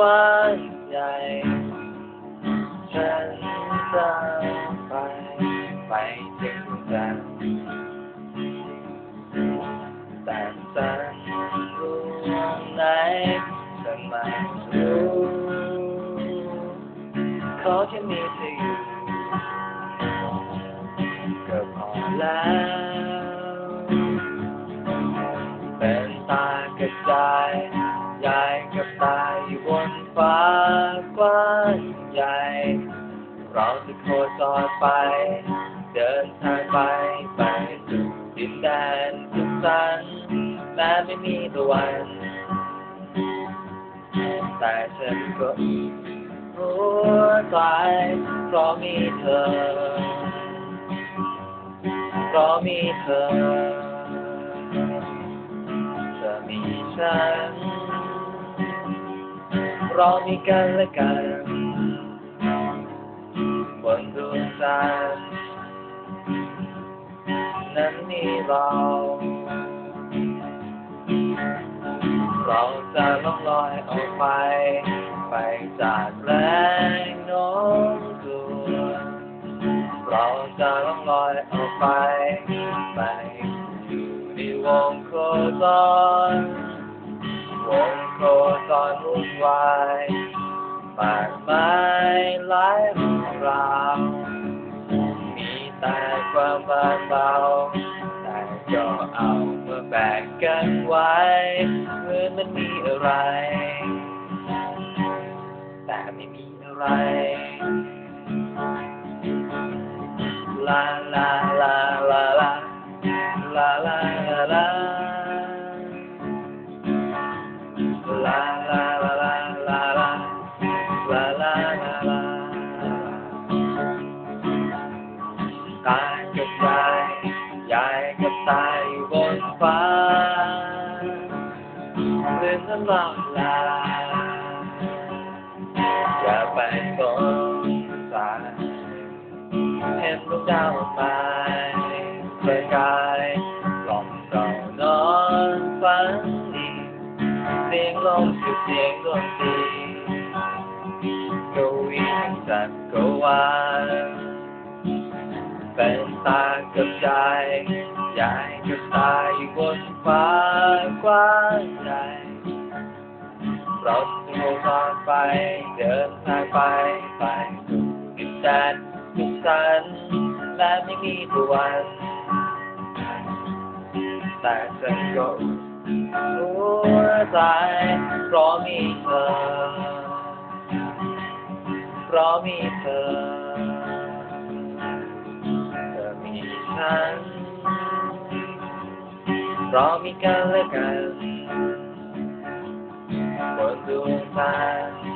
ว้างใหญ่ฉันจะไป ไปถึงจันแต่ฉันรู้ไหนฉันไม่รู้ขอแค่มีเธออยู่ก็พอแล้วเป็นตากระจาย ใหญ่เราจะโคจรไป เดินทางไปไปสู่ดินแดนสุขสันต์แม้ไม่มีตะวัน แต่ฉันก็หัวใจเพราะมีเธอ เพราะมีเธอ เธอมีฉันเรามีกันและกัน นดวงจันทร์นั้นมีเรา เราจะล่องลอยออกไป ไปจากแรงโน้มตัวเราจะล่องลอยออกไป ไปอยู่ในวงโคจร เบานเบาแต่ก็เอามาแบ่งกันไว้เหมือนมันมีอะไร แต่ไม่มีอะไร ลาลาลาลา ตากับยายยายกับตาอยู่บนฟ้าเรื่องนั้นลอยลาอย่าไปสนใจเห็นดวงดาวไปประกายกล่องเรานอนฝันดีเสียงลมคือเสียงดนตรีกวีจักรวาล เป็นตากับยายยายกับตาอยู่บนฟ้ากว้างใหญ่เราจะโงานไป เดินทางไปไปสู่ดินแดนสุขสันและไม่มีตะวันแต่ฉันก็หัวใจเพราะมีเธอ เพราะมีเธอ prova legal quando um pai